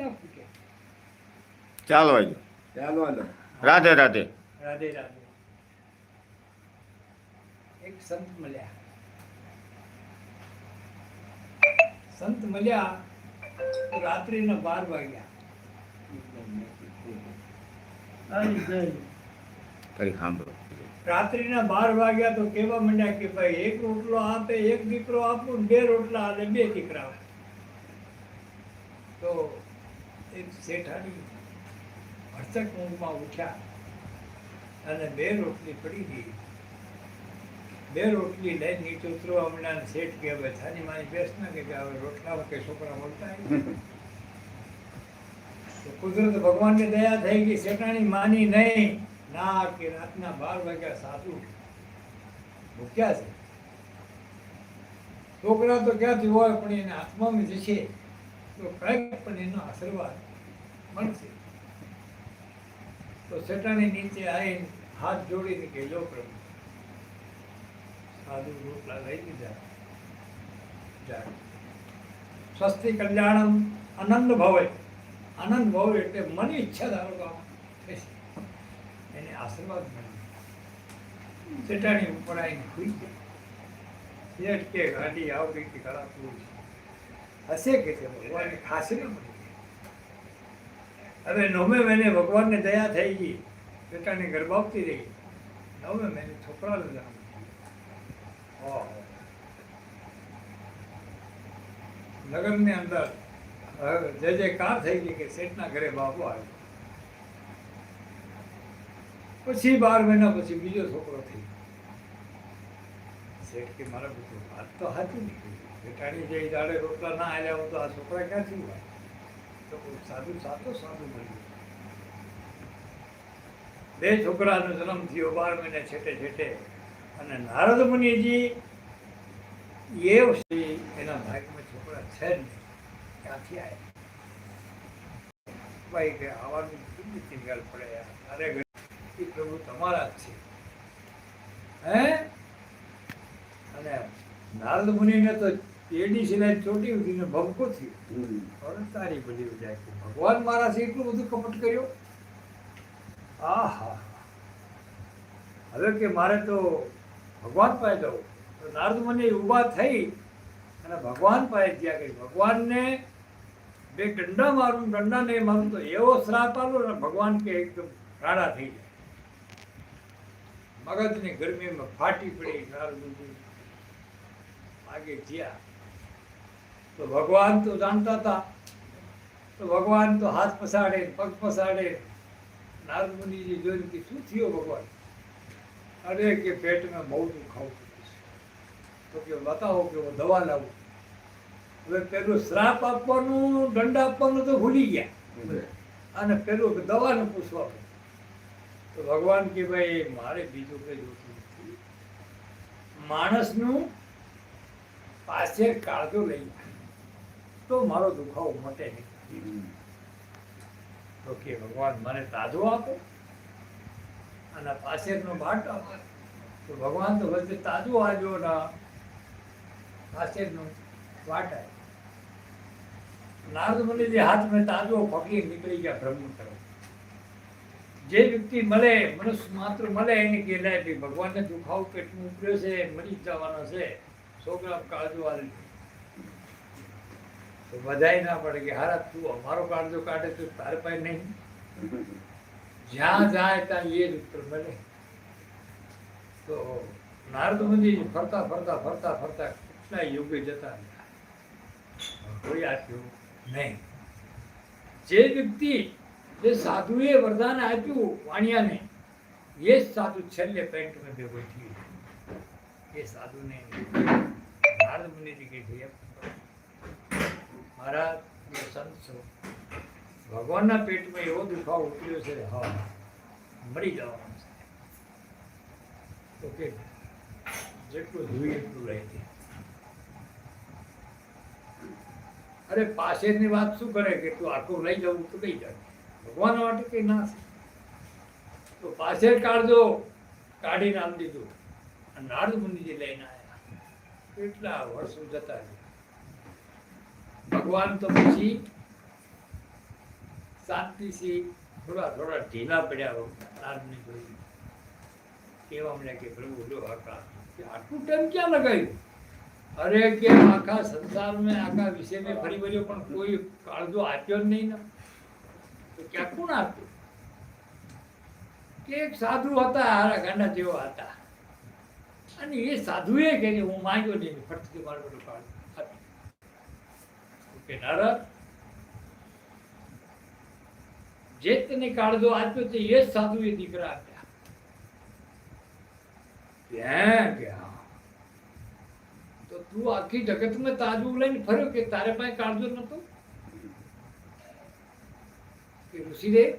ના ચાલો આજે. ચાલો હાલો રાધે રાધે. રાધે રાધે. એક સંત મળ્યા. સંત મળ્યા રાત્રિના બાર વાગ્યા. રાત્રિના બાર વાગ્યા તો કેવા માંડ્યા કે ભાઈ એક રોટલો આપે એક દીકરો આપું બે રોટલા અને બે દીકરા. તો એક શેઠાણી ભરતક ઊંઘમાં ઉઠ્યા અને બે રોટલી પડી ગઈ. બે રોટલી લઈને નીચે ઉતરો, હમણાં શેઠ કે હવે થાની મારી બેસ ના કે હવે રોટલા કે છોકરા મળતા કુદરત ભગવાનની દયા થઈ ગઈ, શેઠાણી માની નહીં. ના, કે રાતના બાર વાગ્યા સાધુ ભૂખ્યા છે. છોકરા તો ક્યાંથી હોય, પણ એને આત્મામાં જશે. તો કંઈક પણ એનો આશીર્વાદ મળશે. તો સેટાની નીચે આવીને હાથ જોડીને કે લો પ્રભુ. સાધુ રોટલા લઈ લીધા. જાય. કલ્યાણમ આનંદ ભવે. આનંદ ભવે એટલે મની ઈચ્છા ધારો કામ એને આશીર્વાદ મળ્યો ચટાણી ઉપર આવીને ખુઈ ગયા. કે ગાડી આવડી કે કરાતું હશે કે છે? ભગવાનને ખાસી ન હવે નવમે મહિને ભગવાનને દયા થઈ ગઈ. ચટાણી ગર્ભાવતી રહી. નવમે મહિને છોકરાનો જન્મ લગ્નની. અંદર જે જે કાર થઈ ગઈ કે શેઠના ઘરે બાપુ આવ્યો. પછી બાર મહિના પછી બીજો છોકરો થઈ શેઠ કે, મારા પુત્ર વાત તો હાથી નીકળી બેટાણી જે દાડે રોટલા ના આવ્યા તો આ છોકરા ક્યાંથી હોય? તો સાધુ સાચો સાધુ મળ્યું બે છોકરાનો જન્મ થયો બાર મહિને છેટે છેટે. અને નારદ મુનિજી એ એના ભાગમાં છોકરા છે જ ક્યાંથી આવ્યા ભાઈ, કે આવવાની કેટલી ચિંગાલ પડે અરે પ્રભુ તમારા જ છે. હે? અને નારદ મુનિને તો એડી સિલાઈ ચોટી ઉઠીને ભમકો થયો હમ. તારી બધી જાય ભગવાન મારા છે એટલું બધું કપટ કર્યો? આહા. હવે કે મારે તો ભગવાન પાસે જવું. તો નારદ મુનિ ઊભા થઈ અને ભગવાન પાસે ગયા ગઈ ભગવાનને બે ડંડા મારું ડંડા નહીં મારું તો એવો શ્રાપ આલો ને ભગવાન કે એકદમ રાડા થઈ જાય. મગજની ગરમીમાં ફાટી પડી નારદ મુનિ. આગે જ્યા તો ભગવાન તો જાણતા હતા. તો ભગવાન તો હાથ પસાડે પગ પસાડે નારદ મુનિજી જોઈને કે શું થયો ભગવાન? અરે કે પેટમાં બહુ દુખાવું તો કે બતાવો કે હું દવા લાવું. હવે પેલું શ્રાપ આપવાનું દંડ આપવાનું તો ભૂલી ગયા. અને પેલું દવાનું પૂછવા તો ભગવાન કે ભાઈ મારે બીજું કઈ જોતું નથી. માણસનું પાસે કાળજો લઈ તો મારો દુખાવો મટે નહીં. તો કે ભગવાન મને તાજો આપો. અને પાછળનો ભાટ આપો. તો ભગવાન તો વચ્ચે તાજો આજો ના પાછળનો વાટ આવ્યો નારદ મુનિજી હાથ મેં તાજો ફકીર નીકળી ગયા બ્રહ્મ તરફ જે વ્યક્તિ મળે મનુષ્ય માત્ર મળે એને કે ભગવાનને દુખાવો કેટલું ઉપડ્યો છે મરી જવાનો છે. છોકરા બધાય ના પડે કે, હારા, તું અમારો કાળજો કાઢે તો તારે પાસે નહીં. જ્યાં જાય ત્યાં એ જ ઉત્તર મળે. તો નારદ મુનિ ફરતા ફરતા ફરતા ફરતા કેટલા યોગ્ય જતા કોઈ આપ્યું નહીં. જે વ્યક્તિ જે સાધુએ વરદાન આપ્યું વાણિયાને, એ જ સાધુ છેલ્લે પેન્ટમાં ભેગો થયો એ સાધુને નારદ મુનિજી કહે છે "એમ મહારાજ સંત છો. ભગવાનના પેટમાં એવો દુખાવો ઉતર્યો છે, હા, મરી જવાનો છે. તો કે જેટલું જોઈએ એટલું રહી દે અરે પાછળની વાત શું કરે કે તું આટલું લઈ જવું તો લઈ જાય? ભગવાન માટે કઈ ના છે તો પાછળ કાઢજો, કાઢીને આમ દીધું. અને નારદ મુનિજી લઈને આવ્યા કેટલા વર્ષો જતા ભગવાન તો પછી શાંતિથી થોડા થોડા ઢીલા પડ્યા નારદને જોઈ કેવા મને કે, પ્રભુ, જો આકા આટલું ટાઈમ ક્યાં લગાવ્યું? અરે કે, આખા સંસારમાં આખા વિષય મેં ફરી વળ્યો પણ કોઈ કાળજો આપ્યો જ નહીં ને. તો ક્યાં કોણ આપ્યું? કે એક સાધુ હતા, હારા ગાંડા જેવા હતા. અને એ સાધુએ કે હું માંગ્યો નહીં ફરતી મારું બધું કાઢ કે નારદ. જે તને કાળજો આપ્યો તે એ સાધુએ દીકરા આપ્યા. ત્યાં ગયા. તો તું આખી જગતમાં તાજું લઈને ફર્યો કે તારે પાસે કાળજો નતો કે ઋષિદેવ,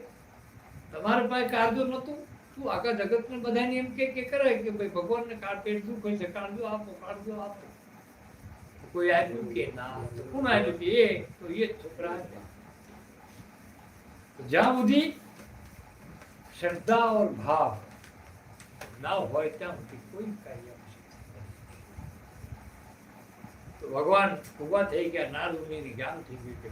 તમારા પાસે કાળજો નતો તું આખા જગતને બધાને એમ કે કે કરે કે ભાઈ ભગવાનને કાળ પેટ શું કહી છે? કાળજો આપો કાળજો આપો. કોઈ આવ્યું કે ના, કોણ આવ્યું કે એ? તો એ જ છોકરા જ્યાં સુધી શ્રદ્ધા ઓર ભાવ ના હોય ત્યાં સુધી કોઈ કાર્ય તો ભગવાન ઊભા થઈ ગયા, નાદ ઉમેરી, જ્ઞાન થઈ ગયું કે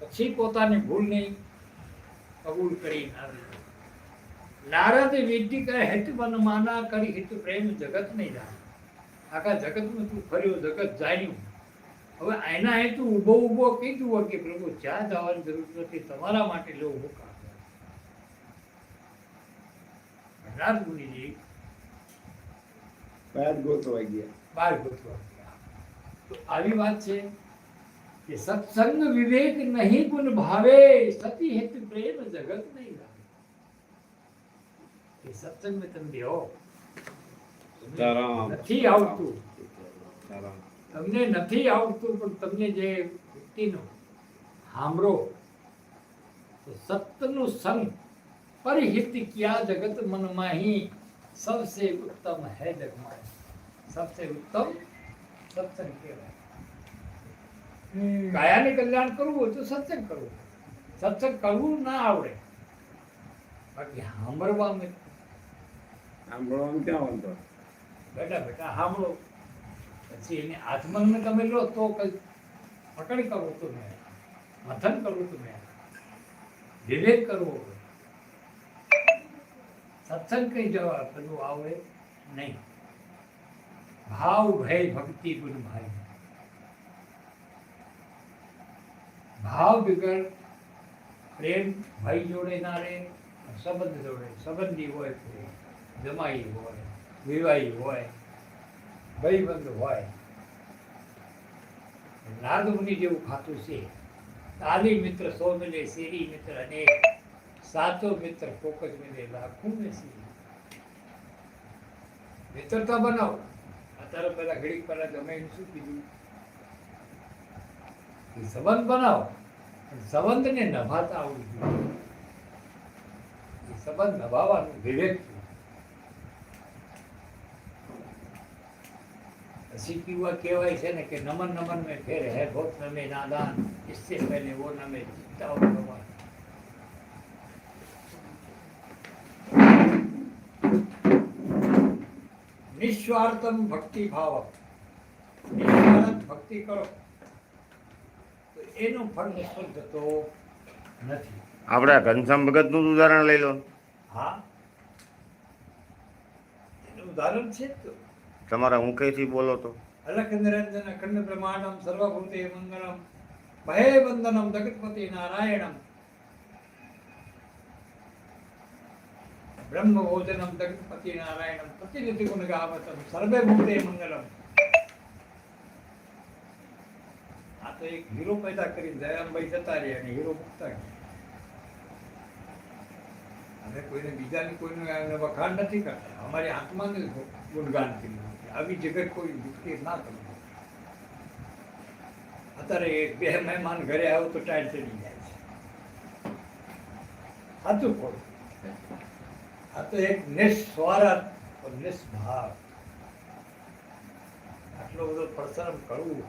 પછી પોતાની ભૂલને કબૂલ કરી નારદ નારદ વિધિ કહે હેતુ મન માના કરી હેતુ પ્રેમ જગત નહીં જાણે. આખા જગતમાં તું ફર્યો જગત જાણ્યું. હવે એના હેતુ ઊભો ઊભો કીધું કે પ્રભુ જ્યાં જવાની જરૂર નથી તમારા માટે લો કામ નારદ મુનિજી ગોતવા ગયા. બાર ગોતવા ગયા. આવી વાત છે? કે સત્સંગ વિવેક નહીં ગુણ ભાવે સતી હેતુ પ્રેમ જગત નહીં લાગે એ સત્સંગમાં તમે બેહો સીતારામ. નથી આવતું સીતારામ. તમને નથી આવતું પણ તમને જે વ્યક્તિનો સાંભળો તો સત્યનું સંગ પરિહિત કિયા જગત મન માહી સબસે ઉત્તમ હૈ જગમાં સબસે ઉત્તમ સત્સંગ કહેવાય કાયાને કલ્યાણ કરવું હોય તો સત્સંગ કરવું. સત્સંગ કરવું ના આવડે. બાકી સાંભળવામાં સાંભળવામાં ક્યાં વાંધો? બેટા બેટા સાંભળો. પછી એને આત્મનને તમે લો તો કઈ પકડ કરવો તો મેં મથન કરવું તો મેં વિવેક કરવો સત્સંગ કઈ જવા પેલું આવડે નહીં. ભાવ ભય ભક્તિ ગુણ ભાઈ. ભાવ વગર પ્રેમ, ભાઈ જોડે ના રહે, સંબંધ જોડે, સંબંધી હોય જમાઈ હોય, વિવાહી હોય, ભાઈબંધ હોય. નારદ જેવું ખાતું છે. તાલી મિત્ર, સો મિલે, શેરી મિત્ર અનેક સાચો મિત્ર, કોક જ મિલે, લાખું ને મિત્રતા બનાવો. અત્યારે પેલા ઘડીક પહેલાં તમે શું કીધું? કે સંબંધ બનાવો પણ સંબંધને નભાતા આવડવું જોઈએ એ સંબંધ નભાવવાનું વિવેક જોઈએ. सीखी हुआ केवाई से न कि नमन नमन में फिर है बहुत नमे नादान इससे पहले वो नमे जीता हो भगवान નિસ્વાર્થમ ભક્તિ ભાવ નિસ્વાર્થ ભક્તિ કરો તો એનો ફળ નિષ્ફળ થતો નથી. આપણે ઘનશ્યામ ભગતનું ઉદાહરણ લઈ લો. હા. એનું ઉદાહરણ છે તો. તમારા મુખેથી બોલો તો. અલખ નિરંજન અખંડ બ્રહ્માંડમ સર્વભૂતે મંગલમ ભય બંધનમ જગતપતિ નારાયણમ. બ્રહ્મ ભોજનમ જગતપતિ નારાયણમ પ્રતિનિધિ ગુણ ગાવતમ સર્વે ભૂતે મંગલમ આ તો એક હીરો પેદા કરી દયામભાઈ જતા રહ્યા અને હીરો મુકતા અને કોઈને બીજાની કોઈને વખાણ નથી કરતા. અમારી આત્માને ગુણગાન કર્યું આવી જગત કોઈ વ્યક્તિ ના કરે અત્યારે બે મહેમાન ઘરે આવો તો ટાઈમ ચડી જાય છે. સાચું ખોટું આ તો એક નિસ્વાર્થ નિસ્ભાવ આટલો બધો પરિશ્રમ કરવું.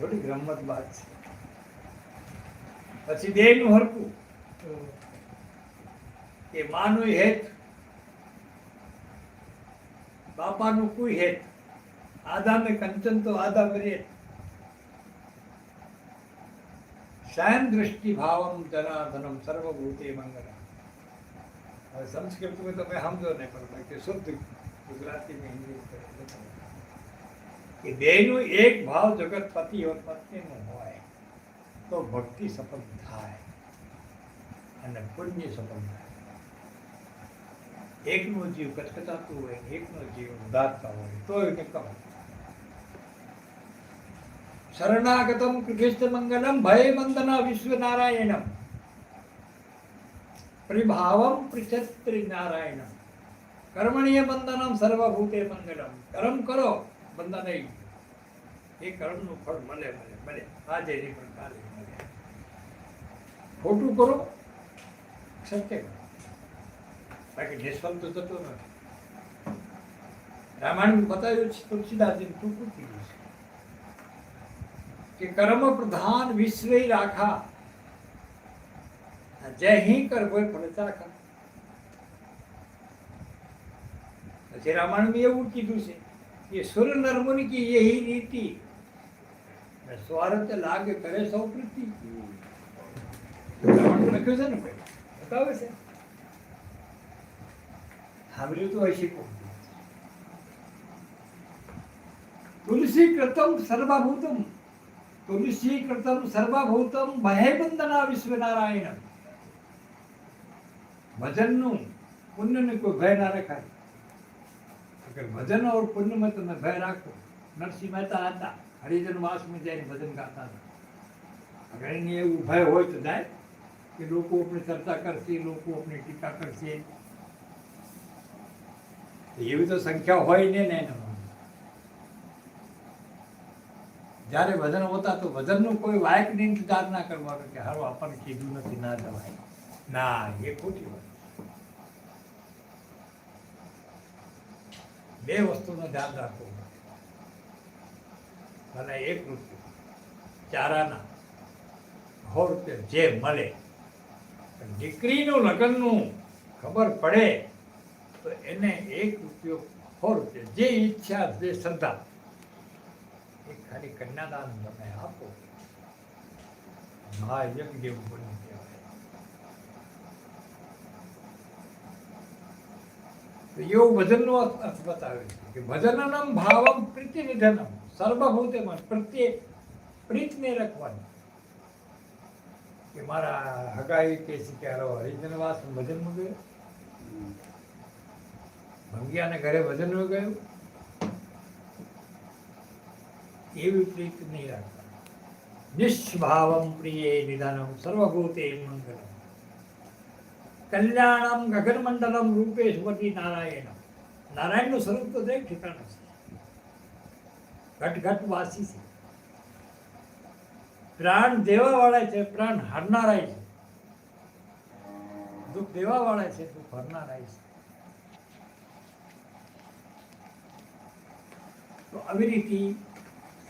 એ રમત વાત છે. પછી દેહનું હરકું કે માનું હેત, બાપાનું કોઈ હેત. આદામે કંચન તો આદા કરે સ્વયં દ્રષ્ટિ ભાવમ જનાર્દનમ સર્વભૂતે મંગળ હવે સંસ્કૃતમાં તમે સમજો ને પણ બાકી શુદ્ધ ગુજરાતીમાં ઇંગ્લિશ કે બેનું એક ભાવ જગત પતિ ઓર હોય, તો ભક્તિ સફળ થાય અને પુણ્ય સફળ થાય. એકનો જીવ કચકચાતું હોય, એકનો જીવ ઉદારતા હોય તો એને કહો. શરણાગતમ કૃષ્ણ મંગલમ ભય વંદના વિશ્વનારાયણમ. પ્રિભાવમ પૃછત્રી નારાયણમ. કર્મણીય બંધનમ સર્વભૂતે મંગલમ. કર્મ કરો. બંધન નહીં એ કર્મનું ફળ મને મળે મળે. આજે નહીં પણ કાલે મળે. ખોટું કરો સત્ય કરો બાકી નિષ્ફળ તો થતો નથી. રામાયણ બતાવ્યું છે તુલસીદાસજી ટૂંકું કીધું છે? કે કર્મ પ્રધાન વિશ્વે રાખા. જય હિ કર કોઈ ફળતા કર પછી રામાયણમાં એવું કીધું છે કે સુર નર્મુનિ કી યહી રીતિ સ્વાર્થ લાગે કરે સૌ પ્રીતિ રામાયણ લખ્યું છે ને ભાઈ બતાવે છે સાંભળ્યું તો હશે કોણ તુલસી કૃતમ સર્વભૂતમ તુલસી કૃતમ સર્વભૂતમ ભયબંધના વિશ્વનારાયણ ભજનનું પુણ્યને કોઈ ભય ભજન ઓર પુણ્યમાં તમે ભય રાખો. નરસિંહ મહેતા હતા. હરિજન વાસમાં જઈને ભજન ગાતા હતા. અગર એને એવું ભય હોય તો જાય કે લોકો આપણી ચર્ચા કરશે, લોકો આપણી ટીકા કરશે. એવી તો સંખ્યા હોય ને ને જ્યારે ભજન હોતા તો વજનનું કોઈ વાયકને ઇંતજાર ના કરવાનો કે હારો, આપણને કીધું નથી, ના જવાય. ના, એ ખોટી વાત. બે વસ્તુનું ધ્યાન રાખવું અને એક રૂપિયો ચારાના સો રૂપિયા જે મળે. દીકરીનું લગ્નનું ખબર પડે, તો એને એક રૂપિયો સો રૂપિયા જે ઈચ્છા જે શ્રદ્ધા. એ ખાલી કન્યાદાન તમે આપો. મહાયજ્ઞ જેવું બન્યું કહેવાય તો એવું ભજનનો અર્થ બતાવે છે કે ભજનનમ ભાવમ પ્રીતિ નિધનમ સર્વભૂતેમાં પ્રત્યે પ્રીતને રાખવાની. કે મારા હગાઈ કે છે કે હરો હરિજનવાસ ભજનમાં ગયો. ભંગિયાને ઘરે ભજન ગયું. એવી પ્રીત નહીં રાખતા નિષ્ભાવમ પ્રિય નિધાનમ. સર્વભૂતે મંગલમ. કલ્યાણમ ગગનમંડલમ રૂપેશ્વરી નારાયણમ નારાયણનું સ્વરૂપ તો દરેક ઠેકાણે છે. ઘટ ઘટ વાસી છે. પ્રાણ દેવાવાળા છે, પ્રાણ હરનારાય છે. દુઃખ દેવાવાળા છે, દુઃખ હરનારાય છે. તો આવી રીતે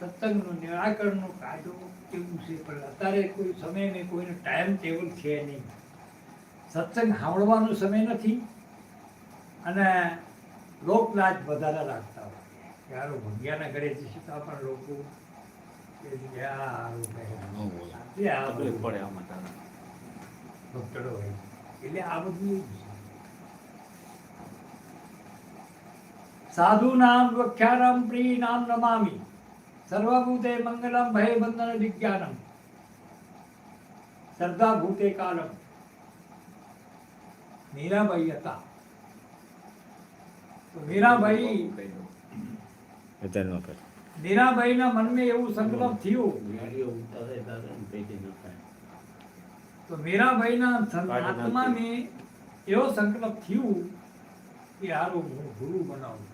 સત્સંગનું નિરાકરણનું કાઢવું કેવું છે? પણ અત્યારે કોઈ સમય ને કોઈનો ટાઈમ ટેબલ છે નહીં. સત્સંગ સાંભળવાનો સમય નથી અને લોકલાજ વધારે રાખતા હોય કે ભગ્યાના ઘરે જઈશું તો પણ લોકો ભક્તડો હોય. એટલે આ બધું સાધુ નામ વખ્યાનામ પ્રિય નામ નમામી. સર્વભૂતે મંગલમ ભય બંધન વિજ્ઞાનમ. શ્રદ્ધા ભૂતે કાલમ. મીરાબાઈ હતા. તો મીરાબાઈ મીરાબાઈના મનમાં એવું સંકલ્પ થયું. તો મીરાબાઈના આત્માને એવો સંકલ્પ થયું કે હારું હું ગુરુ બનાવું.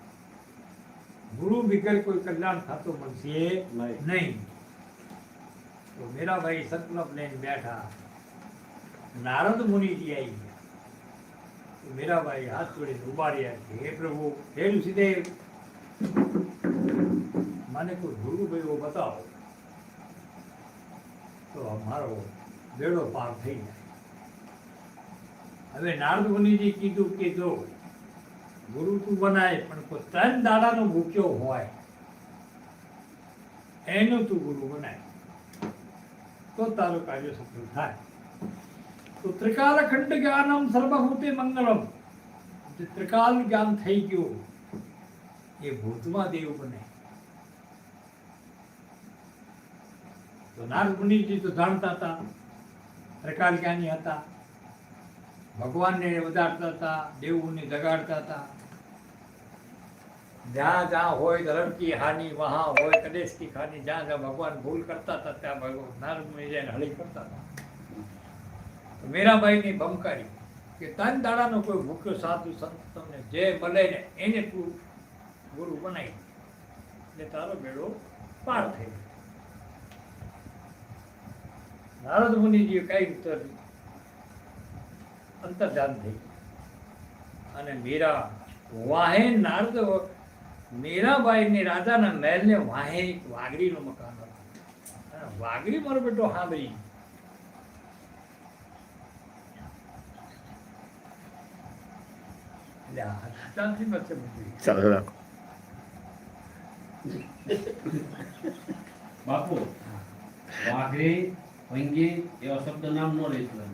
ગુરુ વગર કોઈ કલ્યાણ થતું મળશે નહીં. તો મીરાબાઈ સંકલ્પ લઈને બેઠા. નારદ મુનિજી આવી મીરાબાઈ હાથ જોડીને ઊભા હે પ્રભુ, હે ઋષિદેવ મને કોઈ ગુરુ ભાઈઓ બતાવો. તો મારો બેડો પાર થઈ જાય. હવે નારદ મુનિજી કીધું કે જો, ગુરુ તું બનાય, પણ કોઈ ત્રણ દાડાનો ભૂખ્યો હોય, એનું તું ગુરુ બનાય. તો તારું કાર્ય સફળ થાય. તો ત્રિકાલખંડ જ્ઞાનમ સર્વભૂતે મંગલમ જે ત્રિકાલ જ્ઞાન થઈ ગયું એ ભૂતમાં દેવ બને તો નારદમુનિજી તો જાણતા હતા ત્રિકાલ જ્ઞાની હતા। ભગવાનને વધારતા હતા, દેવોને જગાડતા હતા। જ્યાં જ્યાં હોય ધર્મ કી હાનિ, વહાં હોય કદેશ કી ખાની, જ્યાં જ્યાં ભગવાન ભૂલ કરતા હતા, ત્યાં ભગવાન નારદ હળી કરતા હતા। મીરાબાઈની ભમકારી કે તન દાડાનો કોઈ ભૂખ્યો સાધુ સંત તમને જે મળે ને એને તું ગુરુ બનાવી ને તારો બેડો પાર થઈ. નારદ મુનિજીએ કઈ ઉત્તર અંતર્ધાન થઈ અને મીરા વાહે નારદ મીરાબાઈની રાજાના મહેલને વાહે એક વાઘરીનું મકાન હતું. વાઘરી મારો બેટો સાંભળી એટલે આ રાજાથી બચે બધું. ચાલો રાખો. બાપુ વાઘરી ભંગી એવા શબ્દ નામ ન લઈશું